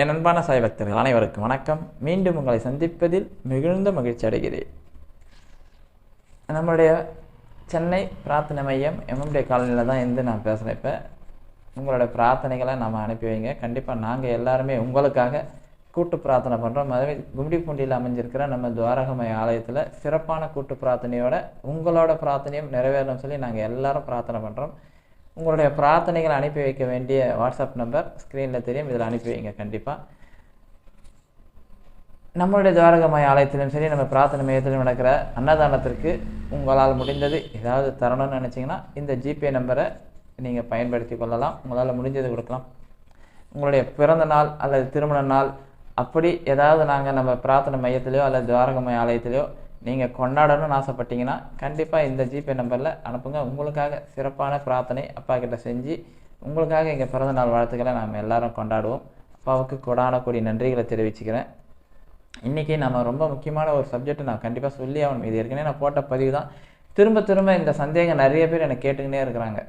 என் அன்பான சாய் பக்தர்கள் அனைவருக்கும் வணக்கம். மீண்டும் உங்களை சந்திப்பதில் மிகுந்த மகிழ்ச்சி அடைகிறேன். நம்மளுடைய சென்னை பிரார்த்தனை மையம் எம்எம்டி காலனியில் தான் இருந்து நான் பேசுகிறேன் இப்போ. உங்களோட பிரார்த்தனைகளை நம்ம அனுப்பி வைங்க. கண்டிப்பாக நாங்கள் எல்லாருமே உங்களுக்காக கூட்டு பிரார்த்தனை பண்ணுறோம் அதுவே கும்டிப்பூண்டியில் அமைஞ்சிருக்கிற நம்ம துவாரகமய ஆலயத்தில் சிறப்பான கூட்டு பிரார்த்தனையோட உங்களோட பிரார்த்தனையும் நிறைவேறணும்னு சொல்லி நாங்கள் எல்லாரும் பிரார்த்தனை பண்ணுறோம் உங்களுடைய பிரார்த்தனைகளை அனுப்பி வைக்க வேண்டிய வாட்ஸ்அப் நம்பர் ஸ்க்ரீனில் தெரியும். இதில் அனுப்பி வைங்க கண்டிப்பாக நம்மளுடைய துவாரகமாய ஆலயத்திலும் சரி நம்ம பிரார்த்தனை மையத்திலும் நடக்கிற அன்னதானத்திற்கு உங்களால் முடிந்தது ஏதாவது தரணும்னு நினச்சிங்கன்னா இந்த ஜிபே நம்பரை நீங்கள் பயன்படுத்தி கொள்ளலாம். உங்களால் முடிஞ்சது கொடுக்கலாம். உங்களுடைய பிறந்த நாள் அல்லது திருமண நாள் அப்படி ஏதாவது நாங்கள் நம்ம பிரார்த்தனை மையத்திலையோ அல்லது துவாரகமய ஆலயத்திலையோ நீங்கள் கொண்டாடணும்னு ஆசைப்பட்டீங்கன்னா கண்டிப்பாக இந்த ஜிபே நம்பரில் அனுப்புங்க. உங்களுக்காக சிறப்பான பிரார்த்தனை அப்பா கிட்ட செஞ்சு உங்களுக்காக எங்கள் பிறந்த நாள் வாழ்த்துக்களை நாம் எல்லாரும் கொண்டாடுவோம். அப்பாவுக்கு கொடான நன்றிகளை தெரிவிச்சுக்கிறேன். இன்றைக்கி நம்ம ரொம்ப முக்கியமான ஒரு சப்ஜெக்ட் நான் கண்டிப்பாக சொல்லி ஆகணும். இது ஏற்கனவே நான் போட்ட பதிவு தான். திரும்ப திரும்ப இந்த சந்தேகம் நிறைய பேர் எனக்கு கேட்டுக்கினே இருக்கிறாங்க.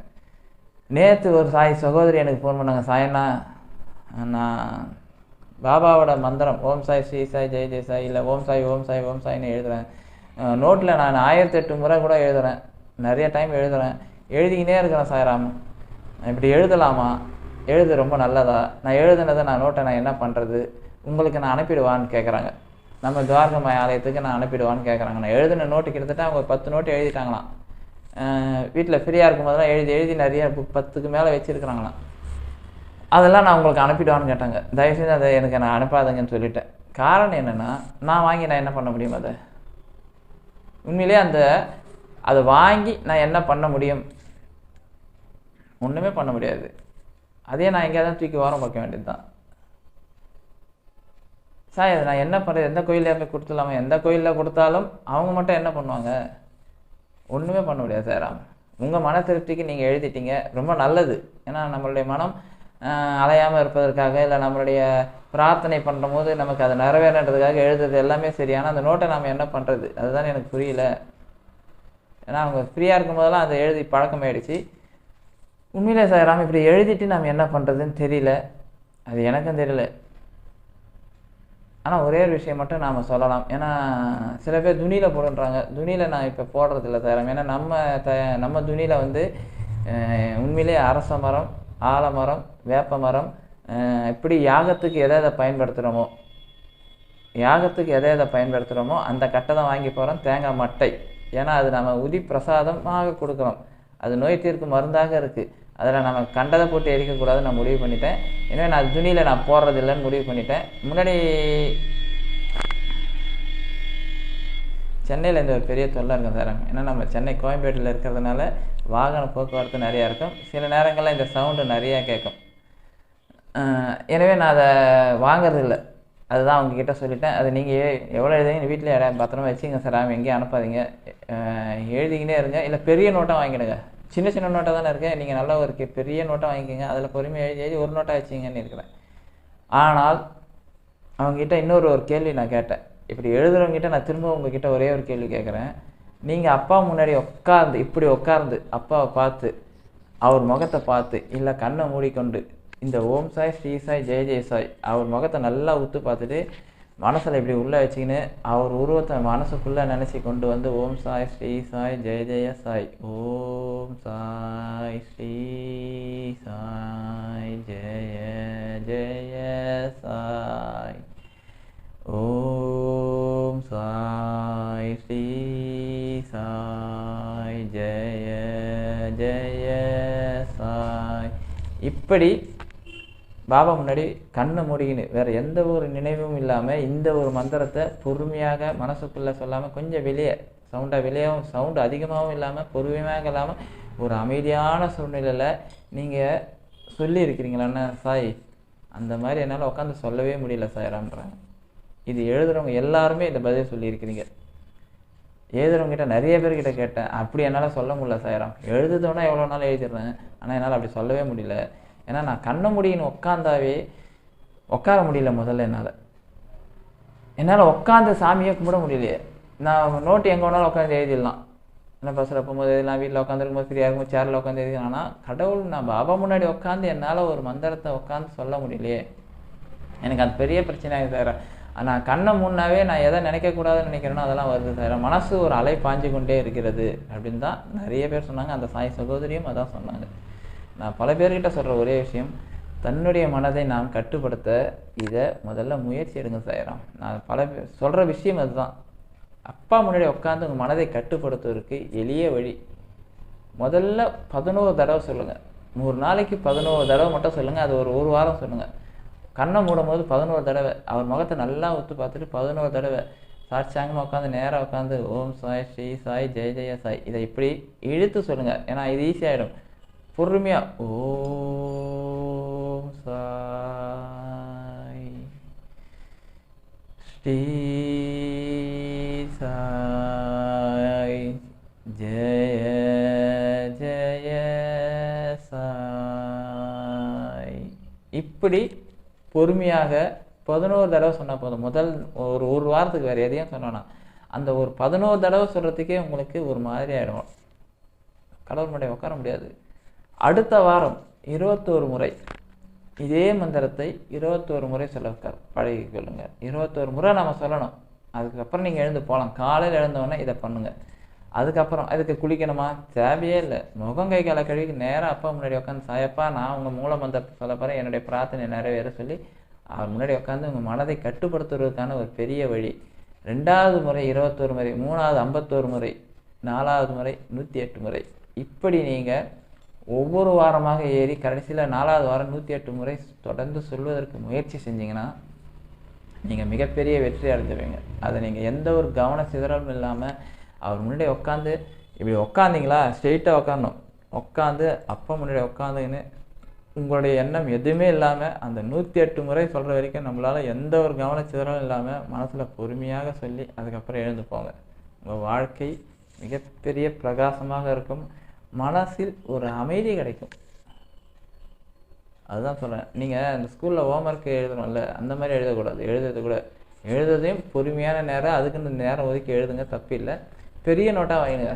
நேற்று ஒரு சாய் சகோதரி எனக்கு ஃபோன் பண்ணாங்க. சாயண்ணா நான் பாபாவோட மந்திரம் ஓம் சாய் ஸ்ரீ சாய் ஜெய் ஜெய் சாய் இல்லை ஓம் சாய் ஓம் சாய் ஓம் சாய்னு எழுதுகிறேன் நோட்டில் நான் ஆயிரத்தி எட்டு முறை கூட எழுதுகிறேன் நிறைய டைம் எழுதுகிறேன் எழுதிக்கினே இருக்கிறேன் சாய்ராம். நான் இப்படி எழுதலாமா? எழுது ரொம்ப நல்லதா? நான் எழுதுனதை நான் நோட்டை நான் என்ன பண்ணுறது உங்களுக்கு நான் அனுப்பிடுவான்னு கேட்குறாங்க நம்ம துவாரகமாய் ஆலயத்துக்கு நான் அனுப்பிடுவான்னு கேட்குறாங்க நான் எழுதின நோட்டு கிட்டத்தட்ட அவங்க பத்து நோட்டு எழுதிட்டாங்களாம். வீட்டில் ஃப்ரீயாக இருக்கும்போதெல்லாம் எழுதி எழுதி நிறைய புக் பத்துக்கு மேலே வச்சுருக்கிறாங்களாம். அதெல்லாம் நான் உங்களுக்கு அனுப்பிடுவான்னு கேட்டாங்க. தயவுசெய்து அதை எனக்கு நான் அனுப்பாதுங்கன்னு சொல்லிட்டேன். காரணம் என்னென்னா நான் வாங்கி நான் என்ன பண்ண முடியும் அதை? உண்மையிலே அந்த அதை வாங்கி நான் என்ன பண்ண முடியும்? ஒன்றுமே பண்ண முடியாது. அதே நான் எங்கேயாவது தூக்கி ஓரம் பார்க்க வேண்டியது தான். சார் இது நான் என்ன பண்ணுறது எந்த கோயிலில் போய் கொடுத்துலாமா எந்த கோயிலில் கொடுத்தாலும் அவங்க மட்டும் என்ன பண்ணுவாங்க? ஒன்றுமே பண்ண முடியாது சார். உங்கள் மன திருப்திக்கு நீங்கள் எழுதிட்டீங்க. ரொம்ப நல்லது. ஏன்னா நம்மளுடைய மனம் அலையாமல் இருப்பதற்காக இல்லை நம்மளுடைய பிரார்த்தனை பண்ணுற போது நமக்கு அதை நிறைவேறன்றதுக்காக எழுதுறது எல்லாமே சரியான அந்த நோட்டை நாம் என்ன பண்ணுறது அதுதான் எனக்கு புரியல. ஏன்னா அவங்க ஃப்ரீயாக இருக்கும் போதெல்லாம் அதை எழுதி பழக்கமாயிடுச்சு. உண்மையிலே சார் ராம் இப்படி எழுதிட்டு நம்ம என்ன பண்ணுறதுன்னு தெரியல. அது எனக்கும் தெரியல. ஆனால் ஒரே ஒரு விஷயம் மட்டும் நாம் சொல்லலாம். ஏன்னா சில பேர் துணியில் போடுன்றாங்க. துணியில் நான் இப்போ போடுறதில்ல சார். ஏன்னா நம்ம த நம்ம துணியில் வந்து உண்மையிலே அரச மரம் ஆலமரம் வேப்ப மரம் இப்படி யாகத்துக்கு எதை எதை பயன்படுத்துகிறோமோ யாகத்துக்கு எதை எதை பயன்படுத்துகிறோமோ அந்த கட்டை தான் வாங்கி போகிறோம் தேங்காய் மட்டை. ஏன்னா அது நம்ம உதி பிரசாதமாக கொடுக்குறோம் அது நோய் தீர்க்கும் மருந்தாக இருக்குது அதில் நம்ம கண்டதை போட்டு எரிக்கக்கூடாது நான் முடிவு பண்ணிட்டேன். எனவே நான் துணியில் நான் போடுறது இல்லைன்னு முடிவு பண்ணிட்டேன். முன்னாடி சென்னையில் இந்த ஒரு பெரிய தொல்லை இருக்கும் சார் ஏன்னா நம்ம சென்னை கோயம்பேட்டில் இருக்கிறதுனால வாகன போக்குவரத்து நிறையா இருக்கும். சில நேரங்களில் இந்த சவுண்டு நிறையா கேட்கும் எனவே நான் அதை வாங்குறதில்ல இல்லை. அதுதான் அவங்கக்கிட்ட சொல்லிட்டேன். அது நீங்கள் எவ்வளோ எழுதுங்க வீட்டில் இடம் பத்திரமா வச்சுங்க சார். அவன் எங்கேயும் அனுப்பாதீங்க. எழுதிக்கினே இருங்க. இல்லை பெரிய நோட்டாக வாங்கிடுங்க. சின்ன சின்ன நோட்டாக தானே இருக்கேன் நீங்கள் நல்ல ஒரு பெரிய நோட்டாக வாங்கிக்கோங்க. அதில் பொறுமையாக எழுதி எழுதி ஒரு நோட்டாக வச்சிங்கன்னு இருக்கிறேன். ஆனால் அவங்ககிட்ட இன்னொரு ஒரு கேள்வி நான் கேட்டேன். இப்படி எழுதுறவங்ககிட்ட நான் திரும்ப உங்ககிட்ட ஒரே ஒரு கேள்வி கேட்குறேன் நீங்கள் அப்பா முன்னாடி உட்கார்ந்து இப்படி உட்கார்ந்து அப்பாவை பார்த்து அவர் முகத்தை பார்த்து இல்லை கண்ணை மூடிக்கொண்டு இந்த ஓம் சாய் ஸ்ரீ சாய் ஜெய ஜெய சாய் அவர் முகத்தை நல்லா உத்து பார்த்துட்டு மனசில் இப்படி உள்ளே வச்சுக்கின்னு அவர் உருவத்தை மனசுக்குள்ளே நினச்சி கொண்டு வந்து ஓம் சாய் ஸ்ரீ சாய் ஜெய ஜெய சாய் ஓம் சாய் ஸ்ரீ சாய் ஜெய ஜெய சாய் ஓம் சாய் ஸ்ரீ இப்படி பாபா முன்னாடி கண்ணை மூடிக்கின்னு வேற எந்த ஒரு நினைவும் இல்லாமல் இந்த ஒரு மந்திரத்தை பொறுமையாக மனசுக்குள்ளே சொல்லாமல் கொஞ்சம் வெளியே சவுண்டாக வெளியாகவும் சவுண்டு அதிகமாகவும் இல்லாமல் பொறுமையாக இல்லாமல் ஒரு அமைதியான சூழ்நிலையில் நீங்கள் சொல்லியிருக்கிறீங்களாண்ணா சாய்? அந்த மாதிரி என்னால் உட்காந்து சொல்லவே முடியல சாய்ரான்றாங்க இது எழுதுகிறவங்க எல்லாருமே இந்த பதில் சொல்லியிருக்கிறீங்க. எழுதுறவங்ககிட்ட நிறைய பேர்கிட்ட கேட்டேன். அப்படி என்னால் சொல்ல முடியல சாயிரம். எழுதுதோன்னா எவ்வளோ நாள் எழுதிடுறேன்? ஆனால் என்னால் அப்படி சொல்லவே முடியல. ஏன்னா நான் கண்ண முடியின்னு உட்காந்தாவே உட்கார முடியல முதல்ல என்னால். என்னால் உட்காந்து சாமியை கும்பிட முடியலையே. நான் நோட்டு எங்கே வேணாலும் உட்காந்து எழுதிடலாம். என்ன பஸ்ஸில் போகும்போது எழுதலாம் வீட்டில் உட்காந்துருக்கும்போது ஃப்ரீயாக இருக்கும்போது சேரில் உட்காந்து எழுதிக்கலாம் ஆனால் கடவுள் நான் பாபா முன்னாடி உட்காந்து என்னால் ஒரு மந்திரத்தை உட்காந்து சொல்ல முடியலையே. எனக்கு அது பெரிய பிரச்சனையாக சார் நான் கண்ணை முன்னாவே நான் எதை நினைக்கக்கூடாதுன்னு நினைக்கிறேனோ அதெல்லாம் வருது சார். மனசு ஒரு அலை பாஞ்சு கொண்டே இருக்கிறது அப்படின்னு தான் நிறைய பேர் சொன்னாங்க. அந்த சாய் சகோதரியும் அதான் சொன்னாங்க. நான் பல பேர்கிட்ட சொல்கிற ஒரே விஷயம் தன்னுடைய மனதை நாம் கட்டுப்படுத்த இதை முதல்ல முயற்சி எடுங்க சாயிரம். நான் பல பேர் சொல்கிற விஷயம் அதுதான். அப்பா முன்னாடி உட்காந்து உங்கள் மனதை கட்டுப்படுத்துவதற்கு எளிய வழி. முதல்ல பதினோரு தடவை சொல்லுங்கள் நூறு நாளைக்கு பதினோரு தடவை மட்டும் சொல்லுங்கள் அது ஒரு ஒரு வாரம் சொல்லுங்கள் கண்ணை மூடும் போது பதினோரு தடவை. அவர் முகத்தை நல்லா ஒத்து பார்த்துட்டு பதினோரு தடவை. சாட்சாங்கமாக உட்காந்து நேராக உட்காந்து ஓம் சாய் ஸ்ரீ சாய் ஜெய ஜெய சாய் இதை இப்படி இழுத்து சொல்லுங்கள் ஏன்னா இது ஈஸியாகிடும் பொறுமையாக ஓம் சாய் ஸ்ரீ சாய் ஜெய ஜெய சாய். இப்படி பொறுமையாக பதினோரு தடவை சொன்னால் போதும். முதல் ஒரு ஒரு வாரத்துக்கு வேறு எதையும் சொன்னோன்னா அந்த ஒரு பதினோரு தடவை சொல்கிறதுக்கே உங்களுக்கு ஒரு மாதிரி ஆகிடும் கடவுள் முடிய உட்கார முடியாது. அடுத்த வாரம் இருபத்தோரு முறை இதே மந்திரத்தை இருபத்தோரு முறை சொல்ல உட்கார் பழகி கொள்ளுங்கள் இருபத்தோரு முறை நம்ம சொல்லணும். அதுக்கப்புறம் நீங்கள் எழுந்து போகலாம் காலையில் எழுந்தவொடனே இதை பண்ணுங்கள் அதுக்கப்புறம் அதுக்கு குளிக்கணுமா? தேவையே இல்லை. முகம் கை காலை கழுவி நேராக அப்பா முன்னாடி உட்காந்து சாயப்பா நான் உங்கள் மூல மந்திரத்தை சொல்ல போகிறேன் என்னுடைய பிரார்த்தனை நிறைவேற சொல்லி அவர் முன்னாடி உட்காந்து உங்கள் மனதை கட்டுப்படுத்துவதற்கான ஒரு பெரிய வழி. ரெண்டாவது முறை இருபத்தோரு முறை மூணாவது ஐம்பத்தோரு முறை நாலாவது முறை நூற்றி எட்டு முறை. இப்படி நீங்கள் ஒவ்வொரு வாரமாக ஏறி கடைசியில் நாலாவது வாரம் நூற்றி எட்டு முறை தொடர்ந்து சொல்வதற்கு முயற்சி செஞ்சீங்கன்னா நீங்கள் மிகப்பெரிய வெற்றி அடைஞ்சிருவீங்க. அதை நீங்கள் எந்த ஒரு கவன சிதறலும் இல்லாமல் அவர் முன்னாடி உட்காந்து இப்படி உட்காந்திங்களா? ஸ்ட்ரெயிட்டாக உட்காரணும். உட்காந்து அப்பா முன்னாடி உட்காந்துன்னு உங்களுடைய எண்ணம் எதுவுமே இல்லாமல் அந்த நூற்றி எட்டு முறை சொல்கிற வரைக்கும் நம்மளால் எந்த ஒரு கவனச்சிதறலும் இல்லாமல் மனசில் பொறுமையாக சொல்லி அதுக்கப்புறம் எழுந்து போங்க. உங்கள் வாழ்க்கை மிகப்பெரிய பிரகாசமாக இருக்கும். மனசில் ஒரு அமைதி கிடைக்கும். அதுதான் சொல்கிறேன் நீங்கள் இந்த ஸ்கூலில் ஹோம்ஒர்க் எழுதணும்ல அந்த மாதிரி எழுதக்கூடாது. எழுதுறது கூட. எழுதுறதையும் பொறுமையான நேரம் அதுக்குன்னு நேரம் ஒதுக்கி எழுதுங்க தப்பு இல்லை பெரிய நோட்டாக வாங்கிடுங்க.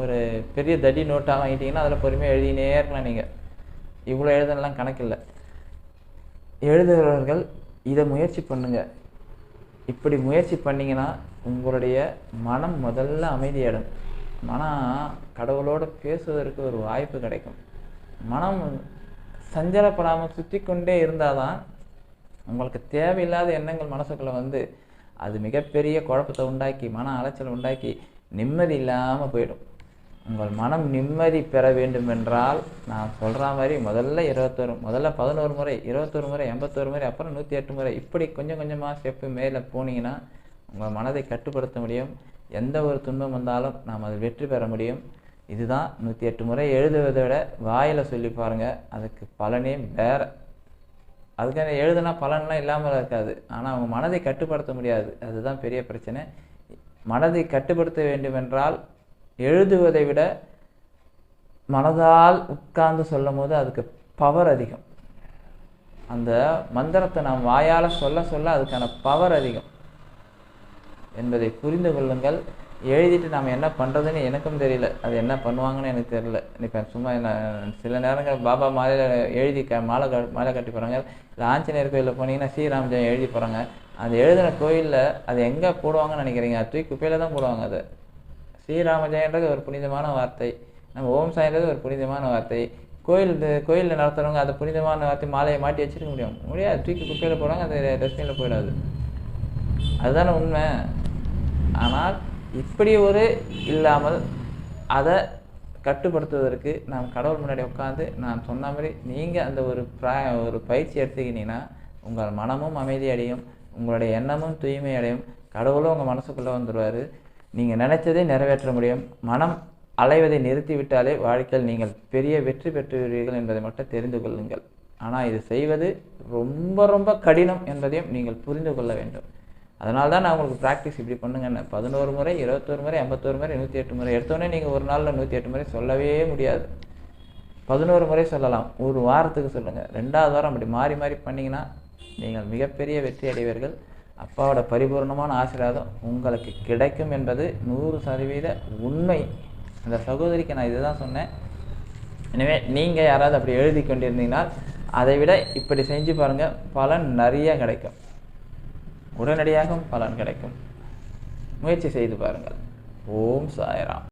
ஒரு பெரிய தடி நோட்டாக வாங்கிட்டீங்கன்னா அதில் பொறுமையாக எழுதினே இருக்கலாம் நீங்கள் இவ்வளோ எழுதலாம் கணக்கில்லை. எழுதுகிறவர்கள் இதை முயற்சி பண்ணுங்க. இப்படி முயற்சி பண்ணிங்கன்னா உங்களுடைய மனம் முதல்ல அமைதியாகிடும் மனம் கடவுளோடு பேசுவதற்கு ஒரு வாய்ப்பு கிடைக்கும். மனம் சஞ்சலப்படாமல் சுற்றி கொண்டே இருந்தால் தான் உங்களுக்கு தேவையில்லாத எண்ணங்கள் மனசுக்குள்ளே வந்து அது மிகப்பெரிய குழப்பத்தை உண்டாக்கி மன அலைச்சல் உண்டாக்கி நிம்மதி இல்லாமல் போயிடும். உங்கள் மனம் நிம்மதி பெற வேண்டும் என்றால் நான் சொல்கிற மாதிரி முதல்ல இருபத்தொரு முதல்ல பதினோரு முறை இருபத்தொரு முறை எண்பத்தொரு முறை அப்புறம் நூற்றி எட்டு முறை இப்படி கொஞ்சம் கொஞ்சமாக ஸ்டெப்பு மேலே போனீங்கன்னா உங்கள் மனதை கட்டுப்படுத்த முடியும். எந்த ஒரு துன்பம் வந்தாலும் நாம் அதில் வெற்றி பெற முடியும். இதுதான் நூற்றி எட்டு முறை எழுதுவதை விட வாயில் சொல்லி பாருங்கள் அதுக்கு பலனே வேற. அதுக்கான எழுதுனா பலன்லாம் இல்லாமல் இருக்காது. ஆனால் அவங்க மனதை கட்டுப்படுத்த முடியாது. அதுதான் பெரிய பிரச்சனை. மனதை கட்டுப்படுத்த வேண்டுமென்றால் எழுதுவதை விட மனதால் உட்கார்ந்து சொல்லும் போது அதுக்கு பவர் அதிகம். அந்த மந்திரத்தை நாம் வாயால் சொல்ல சொல்ல அதுக்கான பவர் அதிகம். என்பதை புரிந்து கொள்ளுங்கள். எழுதிட்டு நாம் என்ன பண்ணுறதுன்னு எனக்கும் தெரியல. அது என்ன பண்ணுவாங்கன்னு எனக்கு தெரியல. இப்போ சும்மா என்ன சில நேரங்கள் பாபா மாலையில் எழுதி க மாலை க மாலை கட்டி போகிறாங்க இல்லை ஆஞ்சநேயர் கோயிலில் போனீங்கன்னா ஸ்ரீராம் ஜெயம் எழுதி போகிறாங்க அந்த எழுதின கோயிலில் அது எங்கே போடுவாங்கன்னு நினைக்கிறீங்க? அது தூக்கி குப்பையில் தான் போடுவாங்க அது. ஸ்ரீராமஜெயன்றது ஒரு புனிதமான வார்த்தை. நம்ம ஓம் சாயின்றது ஒரு புனிதமான வார்த்தை. கோயில் கோயிலில் நடத்துகிறவங்க அது புனிதமான வார்த்தை மாலையை மாட்டி வச்சிருக்க முடியும். முடியாது. தூக்கி குப்பையில் போடுவாங்க அது டஸ்ட்பினில் போயிடாது. அதுதானே உண்மை. ஆனால் இப்படி ஒரு இல்லாமல் அதை கட்டுப்படுத்துவதற்கு நாம் கடவுள் முன்னாடி உட்காந்து நான் சொன்ன மாதிரி நீங்கள் அந்த ஒரு ப்ரா ஒரு பயிற்சி எடுத்துக்கினீங்கன்னா உங்கள் மனமும் அமைதி அடையும் உங்களுடைய எண்ணமும் தூய்மை அடையும் கடவுளும் உங்கள் மனசுக்குள்ளே வந்துடுவார் நீங்கள் நினைச்சதை நிறைவேற்ற முடியும். மனம் அலைவதை நிறுத்திவிட்டாலே வாழ்க்கையில் நீங்கள் பெரிய வெற்றி பெற்றுவீர்கள் என்பதை மட்டும் தெரிந்து கொள்ளுங்கள். ஆனால் இது செய்வது ரொம்ப ரொம்ப கடினம் என்பதையும் நீங்கள் புரிந்து கொள்ள வேண்டும். அதனால தான் நான் உங்களுக்கு ப்ராக்டிஸ் இப்படி பண்ணுங்கன்னு. பதினோரு முறை இருபத்தோரு முறை ஐம்பத்தோரு முறை நூற்றி எட்டு முறை எடுத்தோடனே நீங்கள் ஒரு நாளில் நூற்றி எட்டு முறை சொல்லவே முடியாது. பதினோரு முறை சொல்லலாம். ஒரு வாரத்துக்கு சொல்லுங்கள் ரெண்டாவது வாரம் அப்படி மாறி மாறி பண்ணிங்கன்னா நீங்கள் மிகப்பெரிய வெற்றி அடைவீர்கள். அப்பாவோட பரிபூர்ணமான ஆசீர்வாதம் உங்களுக்கு கிடைக்கும் என்பது நூறு சதவீத உண்மை. அந்த சகோதரிக்கு நான் இதுதான் சொன்னேன். எனவே நீங்கள் யாராவது அப்படி எழுதி கொண்டிருந்தீங்கன்னா அதை விட இப்படி செஞ்சு பாருங்கள் பலன் நிறைய கிடைக்கும். உடனடியாகவும் பலன் கிடைக்கும். முயற்சி செய்து பாருங்கள். ஓம் சாய்ராம்.